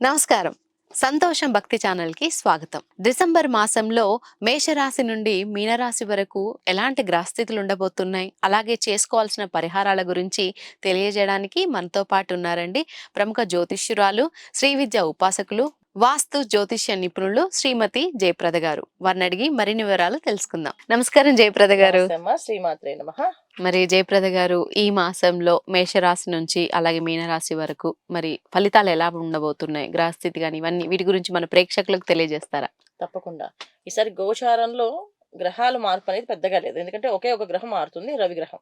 నమస్కారం. సంతోషం భక్తి ఛానల్కి స్వాగతం. డిసెంబర్ మాసంలో మేషరాశి నుండి మీనరాశి వరకు ఎలాంటి గ్రహస్థితులు ఉండబోతున్నాయి? అలాగే చేసుకోవాల్సిన పరిహారాల గురించి తెలియజేయడానికి మనతో పాటు ఉన్నారండి ప్రముఖ జ్యోతిష్యురాలు శ్రీ విద్య ఉపాసకులు వాస్తు జ్యోతిష్య నిపుణులు శ్రీమతి జయప్రద గారు. వారిని అడిగి మరిన్ని వివరాలు తెలుసుకుందాం. నమస్కారం జయప్రద గారు. శ్రీమాత్రే నమ. మరి జయప్రద గారు ఈ మాసంలో మేషరాశి నుంచి అలాగే మీనరాశి వరకు మరి ఫలితాలు ఎలా ఉండబోతున్నాయి? గ్రహస్థితి కానీ ఇవన్నీ వీటి గురించి మన ప్రేక్షకులకు తెలియజేస్తారా? తప్పకుండా. ఈసారి గోచారంలో గ్రహాల మార్పు అనేది పెద్దగా లేదు. ఎందుకంటే ఒకే ఒక గ్రహం మారుతుంది రవి గ్రహం.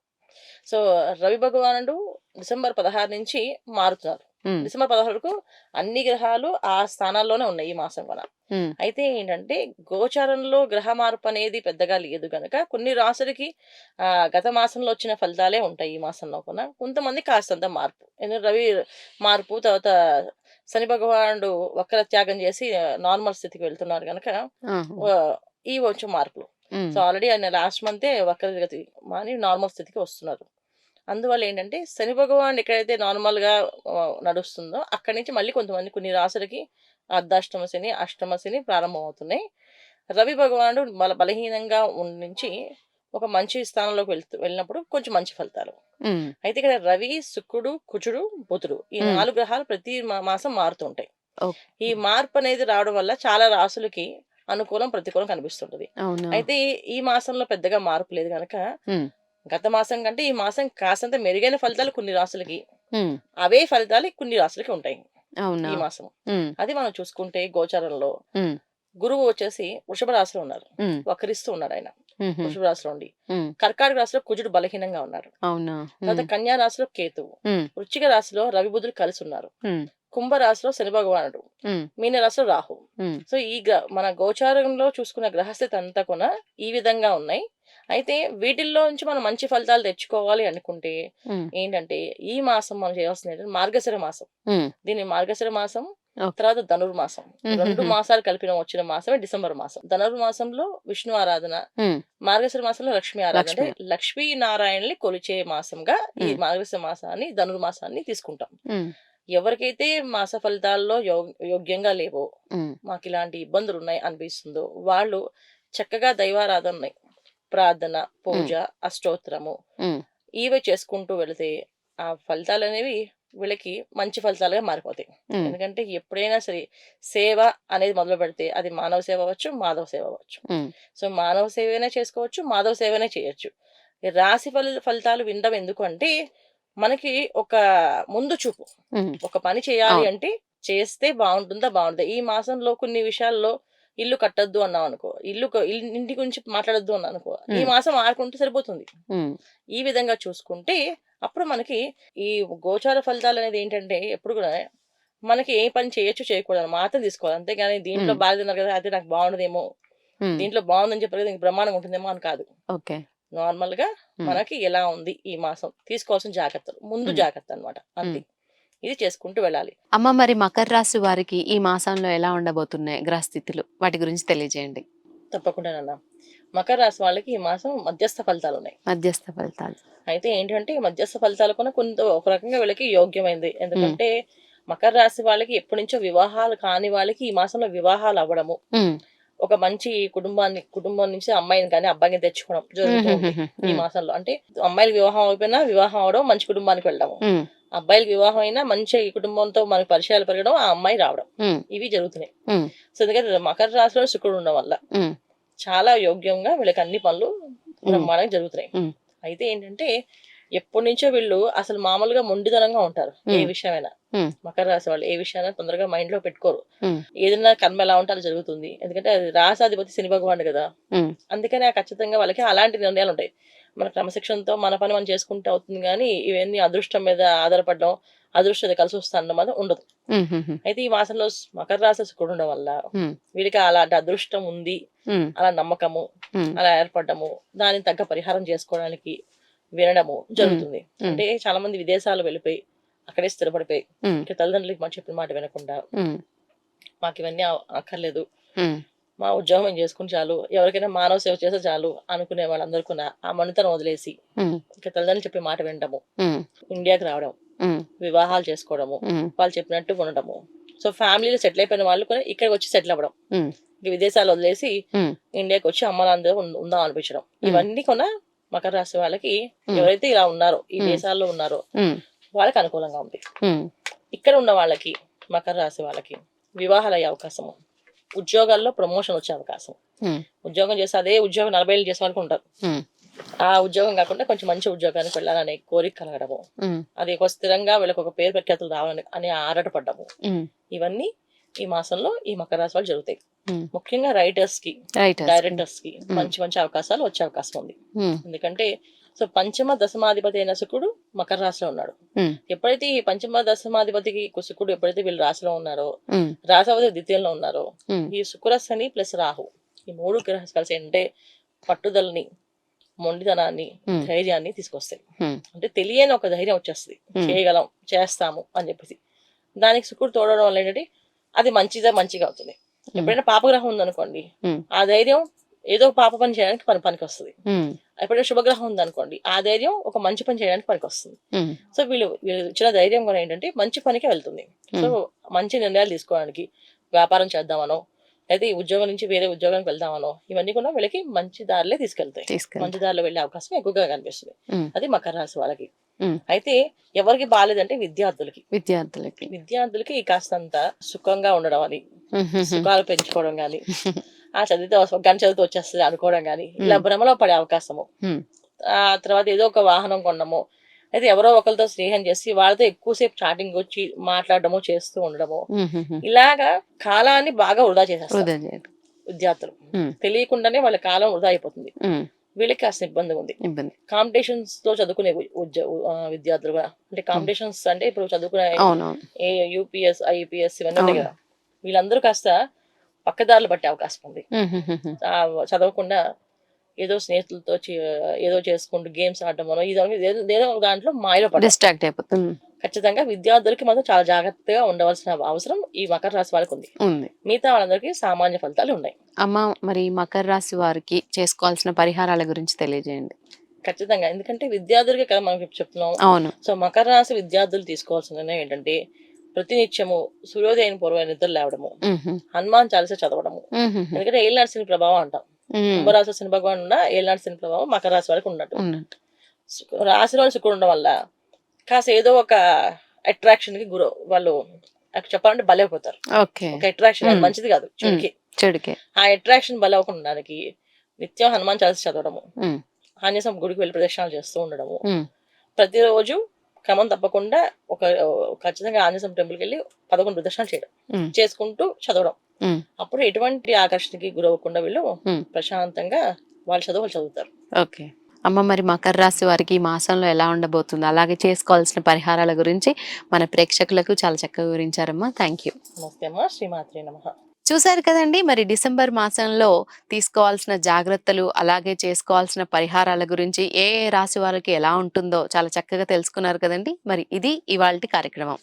సో రవి భగవానుడు డిసెంబర్ పదహారు నుంచి మారుతున్నారు. డిసెంబర్ పదహారు వరకు అన్ని గ్రహాలు ఆ స్థానాల్లోనే ఉన్నాయి ఈ మాసం కూడా అయితే ఏంటంటే గోచారంలో గ్రహ మార్పు అనేది పెద్దగా లేదు కనుక కొన్ని రాసులకి ఆ, గత మాసంలో వచ్చిన ఫలితాలే ఉంటాయి ఈ మాసంలో కూడా. కొంతమంది కాస్తంత మార్పు. ఎందుకంటే రవి మార్పు తర్వాత శని భగవానుడు వక్ర త్యాగం చేసి నార్మల్ స్థితికి వెళ్తున్నారు ఆహా, ఈ వచ్చే మార్పులు. సో ఆల్రెడీ ఆయన లాస్ట్ మంతే వక్రగతి మాని నార్మల్ స్థితికి వస్తున్నారు. అందువల్ల ఏంటంటే శని భగవాన్ ఎక్కడైతే నార్మల్గా ఆ, నడుస్తుందో అక్కడి నుంచి మళ్ళీ కొంతమంది కొన్ని రాసులకి అర్ధాష్టమ శని అష్టమ శని ప్రారంభమవుతున్నాయి. రవి భగవానుడు బల బలహీనంగా నుంచి ఒక మంచి స్థానంలోకి వెళ్తూ వెళ్ళినప్పుడు కొంచెం మంచి ఫలితాలు. అయితే ఇక్కడ రవి శుక్రుడు కుజుడు బుధుడు ఈ. నాలుగు గ్రహాలు ప్రతి మాసం మారుతుంటాయి. ఈ మార్పు అనేది రావడం వల్ల చాలా రాసులకి అనుకూలం ప్రతికూలం కనిపిస్తుంటది. అయితే ఈ- మాసంలో పెద్దగా మార్పు లేదు కనుక గత మాసం కంటే ఈ మాసం కాసంత మెరుగైన ఫలితాలు కొన్ని రాసులకి అవే ఫలితాలు కొన్ని రాసులకి ఉంటాయి ఈ మాసం. అది మనం చూసుకుంటే గోచారంలో గురువు వచ్చేసి వృషభ రాశిలో ఉన్నారు. వక్రిస్తూ ఉన్నాడు ఆయన. వృషభ రాశిలో ఉండి. కర్కాటక రాశిలో కుజుడు బలహీనంగా ఉన్నారు. తర్వాత కన్యా రాశిలో కేతువు. వృచ్చిక రాశిలో రవి బుధులు కలిసి ఉన్నారు. ఉమ్, కుంభ రాశిలో శని భగవానుడు. ఉమ్, మీన రాశిలో రాహు సో ఈ మన గోచారంలో చూసుకున్న గ్రహస్థితి అంతా కూడా ఈ విధంగా ఉన్నాయి. అయితే వీటిల్లో నుంచి మనం మంచి ఫలితాలు తెచ్చుకోవాలి అనుకుంటే ఏంటంటే ఈ మాసం మనం చేయాల్సింది మార్గశిర మాసం. దీన్ని మార్గశిర మాసం. తర్వాత ధనుర్మాసం. రెండు మాసాలు కలిపిన వచ్చిన మాసమే డిసెంబర్ మాసం. ధనుర్మాసంలో విష్ణు ఆరాధన మార్గశిర మాసంలో లక్ష్మీ ఆరాధన. అంటే లక్ష్మీ. నారాయణని కొలిచే మాసంగా ఈ. మార్గశిర మాసాన్ని ధనుర్మాసాన్ని తీసుకుంటాం. ఎవరికైతే మాస ఫలితాల్లో యోగ్యంగా లేవో మాకు ఇలాంటి ఇబ్బందులు ఉన్నాయి అనిపిస్తుందో వాళ్ళు చక్కగా దైవారాధన ఉన్నాయి. ప్రార్థన పూజ అష్టోత్తరము ఇవే చేసుకుంటూ వెళితే ఆ ఫలితాలు అనేవి వీళ్ళకి మంచి ఫలితాలుగా మారిపోతాయి. ఎందుకంటే ఎప్పుడైనా సరే సేవ అనేది మొదలు పెడితే అది మానవ సేవ అవ్వచ్చు మాధవ సేవ అవ్వచ్చు. సో మానవ సేవనే చేసుకోవచ్చు మాధవ సేవనే చేయొచ్చు. రాశి ఫలి ఫలితాలు వినడం ఎందుకు అంటే మనకి ఒక ముందు చూపు. ఒక పని చేయాలి. అంటే చేస్తే బాగుంటుందా బాగుంటుందా ఈ మాసంలో కొన్ని విషయాల్లో ఇల్లు కట్టొద్దు అన్నాం అనుకో ఇల్లు ఇంటి గురించి మాట్లాడొద్దు అన్నా అనుకో ఈ. మాసం ఆడుకుంటే సరిపోతుంది. ఈ విధంగా చూసుకుంటే అప్పుడు మనకి ఈ గోచార ఫలితాలు అనేది ఏంటంటే ఎప్పుడు కూడా మనకి ఏ పని చేయొచ్చు చేయకూడదు మాత్రం తీసుకోవాలి. అంతేగాని దీంట్లో. బాగా తిన్నారు కదా అయితే నాకు బాగుండదేమో. దీంట్లో బాగుందని చెప్పారు కదా బ్రహ్మాండంగా ఉంటుందేమో అని కాదు. ఓకే. నార్మల్గా. మనకి ఎలా ఉంది ఈ మాసం? తీసుకోవాల్సిన జాగ్రత్తలు. ముందు. జాగ్రత్త అన్నమాట. అంతే. ఇది చేసుకుంటూ వెళ్ళాలి. అమ్మ మరి మకర రాశి వారికి ఈ మాసంలో ఎలా ఉండబోతున్నాయి గ్రహస్థితులు? వాటి గురించి తెలియజేయండి. తప్పకుండా నాన్న. మకర రాశి వాళ్ళకి ఈ మాసం మధ్యస్థ ఫలితాలు ఉన్నాయి. మధ్యస్థ ఫలితాలు. అయితే ఏంటంటే ఈ మధ్యస్థ ఫలితాలు కూడా కొంత ఒక రకంగా వీళ్ళకి యోగ్యమైంది. ఎందుకంటే మకర రాశి వాళ్ళకి ఎప్పటి నుంచో వివాహాలు కాని వాళ్ళకి ఈ మాసంలో వివాహాలు అవ్వడము. ఒక మంచి కుటుంబాన్ని కుటుంబం నుంచి అమ్మాయిని కానీ అబ్బాయిని తెచ్చుకోవడం జరుగుతూ ఉంది ఈ మాసంలో. అంటే అమ్మాయిలకి వివాహం అయిపోయినా వివాహం అవడం మంచి కుటుంబానికి వెళ్ళడం ఉమ్, అబ్బాయిలకి వివాహం అయినా మంచి కుటుంబంతో మనకి పరిచయాలు పెరగడం ఆ అమ్మాయి రావడం. ఇవి జరుగుతున్నాయి. సో ఎందుకంటే మకర రాశిలో శుక్రుడు ఉండడం వల్ల చాలా యోగ్యంగా వీళ్ళకి అన్ని పనులు బ్రహ్మాండంగా జరుగుతున్నాయి. అయితే ఏంటంటే ఎప్పటి నుంచో వీళ్ళు అసలు మామూలుగా మొండితనంగా ఉంటారు ఏ. విషయమైనా. మకర రాశి వాళ్ళు ఏ విషయాన్ని తొందరగా మైండ్లో పెట్టుకోరు. ఏదైనా కర్మ ఎలా ఉంటే అలా జరుగుతుంది. ఎందుకంటే అది రాసాధిపతి శని భగవాన్ కదా. అందుకని ఆ ఖచ్చితంగా వాళ్ళకి అలాంటి నిర్ణయాలు ఉంటాయి. మన క్రమశిక్షణతో మన పని మనం చేసుకుంటే అవుతుంది కానీ ఇవన్నీ అదృష్టం మీద ఆధారపడడం అదృష్టం కలిసి వస్తాను మాత్రం ఉండదు. అయితే ఈ మాసంలో మకర రాశి శుక్రుడు ఉండడం వల్ల వీడికి అలాంటి అదృష్టం ఉంది అలా నమ్మకము అలా ఏర్పడము దానికి తగ్గ పరిహారం చేసుకోవడానికి వినడము జరుగుతుంది. అంటే చాలా మంది విదేశాలు వెళ్ళిపోయి అక్కడే స్థిరపడిపోయి. ఇక తల్లిదండ్రులకి మనం చెప్పిన మాట వినకుండా మాకు ఇవన్నీ అక్కర్లేదు. మా ఉద్యోగం చేసుకుని చాలు ఎవరికైనా మానవ సేవ చేస్తే చాలు అనుకునే వాళ్ళందరూ కూడా ఆ మనితను వదిలేసి ఇక తల్లిదండ్రులు చెప్పే మాట వినడము ఇండియాకి రావడం వివాహాలు చేసుకోవడము వాళ్ళు చెప్పినట్టు ఉండడము. సో ఫ్యామిలీలో సెటిల్ అయిపోయిన వాళ్ళు కూడా ఇక్కడికి వచ్చి సెటిల్ అవ్వడం. ఇంక విదేశాలు వదిలేసి ఇండియాకి వచ్చి అమ్మాలందరూ ఉందాం అనిపించడం. ఇవన్నీ కూడా మకర రాశి వాళ్ళకి. ఎవరైతే ఇలా ఉన్నారో ఈ. దేశాల్లో ఉన్నారో వాళ్ళకి అనుకూలంగా ఉంది. ఇక్కడ ఉన్న వాళ్ళకి మకర రాశి వాళ్ళకి వివాహాలు అయ్యే అవకాశము. ఉద్యోగాల్లో ప్రమోషన్ వచ్చే అవకాశం. ఉద్యోగం చేస్తే అదే ఉద్యోగం నలభై ఏళ్ళు చేసే వాళ్ళకి ఉంటారు. ఆ ఉద్యోగం కాకుండా కొంచెం మంచి ఉద్యోగానికి వెళ్ళాలనే కోరిక కలగడము. అది ఒక స్థిరంగా వీళ్ళకి ఒక పేరు ప్రఖ్యాతులు రావాలని అని ఆరాటపడ్డము. ఇవన్నీ ఈ మాసంలో ఈ మకర రాశి వాళ్ళు జరుగుతాయి. ముఖ్యంగా రైటర్స్కి డైరెక్టర్స్కి. మంచి మంచి అవకాశాలు వచ్చే అవకాశం ఉంది. ఎందుకంటే సో పంచమ దశమాధిపతి అయిన శుక్రుడు మకర రాశిలో ఉన్నాడు. ఎప్పుడైతే ఈ పంచమ దశమాధిపతికి శుక్రుడు ఎప్పుడైతే వీళ్ళు రాశిలో ఉన్నారో ఉమ్, రాసావతి ద్వితీయంలో ఉన్నారో ఈ శుక్ర శని ప్లస్ రాహు ఈ మూడు గ్రహాలు కలిసి అంటే పట్టుదలని మొండితనాన్ని ధైర్యాన్ని తీసుకొస్తాయి. అంటే తెలియని ఒక ధైర్యం వచ్చేస్తుంది. చేయగలం చేస్తాము అని చెప్పేసి. దానికి శుక్రుడు తోడడం వల్ల ఏంటంటే అది మంచిదా మంచిగా అవుతుంది. ఎప్పుడైనా పాపగ్రహం ఉందనుకోండి. ఆ ధైర్యం ఏదో పాప పని చేయడానికి పని పనికి వస్తుంది. ఎప్పుడైనా శుభగ్రహం ఉందనుకోండి ఆ ధైర్యం ఒక మంచి పని చేయడానికి పనికి వస్తుంది సో వీళ్ళు వీళ్ళు ఇచ్చిన ధైర్యం కూడా ఏంటంటే మంచి పనికి వెళ్తుంది. సో మంచి నిర్ణయాలు తీసుకోవడానికి వ్యాపారం చేద్దామనో అయితే ఈ ఉద్యోగం నుంచి వేరే ఉద్యోగానికి వెళ్దామనో ఇవన్నీ కూడా వీళ్ళకి మంచి దారిలే తీసుకెళ్తాయి. మంచి దారిలో వెళ్ళే అవకాశం ఎక్కువగా కనిపిస్తుంది. అది మకర రాశి వాళ్ళకి. అయితే ఎవరికి బాగాలేదంటే విద్యార్థులకి. విద్యార్థులకి. విద్యార్థులకి కాస్తంత సుఖంగా ఉండడం అని సుఖాలు పెంచుకోవడం కానీ ఆ చదివితే గంట చదివితే వచ్చేస్తుంది అనుకోవడం కానీ ఇలా భ్రమలో పడే అవకాశము. ఆ తర్వాత ఏదో ఒక వాహనం కొనడము అయితే ఎవరో ఒకరితో స్నేహం చేసి వాళ్ళతో ఎక్కువసేపు చాటింగ్ వచ్చి మాట్లాడడము చేస్తూ ఉండడము. ఇలాగా కాలాన్ని బాగా వృధా చేసేస్తారు. విద్యార్థులు. తెలియకుండానే వాళ్ళ కాలం వృధా అయిపోతుంది. వీళ్ళకి కాస్త ఇబ్బంది ఉంది. కాంపిటీషన్స్తో చదువుకునే విద్యార్థులు కూడా అంటే కాంపిటీషన్స్ అంటే ఇప్పుడు చదువుకునే యూపీఎస్ ఐపీఎస్ ఇవన్నీ ఉన్నాయి కదా. వీళ్ళందరూ కాస్త పక్కదారులు పట్టే అవకాశం ఉంది. చదవకుండా ఏదో స్నేహితులతో చే- ఏదో చేసుకుంటూ గేమ్స్ ఆడడం ఏదో ఏదో- దాంట్లో మాయలో డిస్ట్రాక్ట్ అయిపోతుంది ఖచ్చితంగా విద్యార్థులకి మాత్రం చాలా జాగ్రత్తగా ఉండవలసిన అవసరం ఈ మకర రాశి వాళ్ళకి ఉంది. మిగతా వాళ్ళందరికీ సామాన్య ఫలితాలు ఉన్నాయి. అమ్మ మరి మకర రాశి వారికి చేసుకోవాల్సిన పరిహారాల గురించి తెలియజేయండి. ఖచ్చితంగా. ఎందుకంటే విద్యార్థులకి కదా మనం చెప్తున్నాం. అవును. సో మకర రాశి విద్యార్థులు తీసుకోవాల్సిన ఏంటంటే ప్రతినిత్యము సూర్యోదయం పూర్వ నిద్ర లేవడము. హనుమాన్ చాలీస చదవడము. ఎందుకంటే ఏళ్ళనాటి శని ప్రభావం అంటాం. కుంభరాశి శని భగవాన్ ఉన్న ఏళ్ళనాటి శని ప్రభావం మకర రాశి వాళ్ళకి ఉన్నట్టు. రాశిలో శుక్రుడు ఉండడం వల్ల కాస్త ఏదో ఒక అట్రాక్షన్కి గుర వాళ్ళు చెప్పాలంటే బలైపోతారు. ఒక అట్రాక్షన్. మంచిది కాదు చెడుకి. చెడుకే. ఆ అట్రాక్షన్ బలవకుండడానికి నిత్యం హనుమాన్ చాలీస చదవడము. ఆంజనేయ గుడికి వెళ్ళి ప్రదక్షిణాలు చేస్తూ ఉండడము. ప్రతిరోజు క్రమం తప్పకుండా ఒక ఖచ్చితంగా ఆంజనేయ టెంపుల్కి వెళ్ళి పదకొండు ప్రదక్షిణాలు చేయడం. చేసుకుంటూ చదవడం. అప్పుడు ఎటువంటి ఆకర్షణకి గురవ్వకుండా వీళ్ళు. ప్రశాంతంగా వాళ్ళ చదువు వాళ్ళు చదువుతారు. ఓకే. అమ్మ మరి మకర రాశి వారికి ఈ మాసంలో ఎలా ఉండబోతుంది? అలాగే చేసుకోవాల్సిన పరిహారాల గురించి మన ప్రేక్షకులకు చాలా చక్కగా వివరించారమ్మా. థ్యాంక్ యూ నమస్తే అమ్మ. శ్రీమాత్రే నమ. చూశారు కదండి! మరి డిసెంబర్ మాసంలో తీసుకోవాల్సిన జాగ్రత్తలు అలాగే చేసుకోవాల్సిన పరిహారాల గురించి ఏ ఏ రాశి వారికి ఎలా ఉంటుందో చాలా చక్కగా తెలుసుకున్నారు కదండి! మరి ఇది ఇవాళ కార్యక్రమం.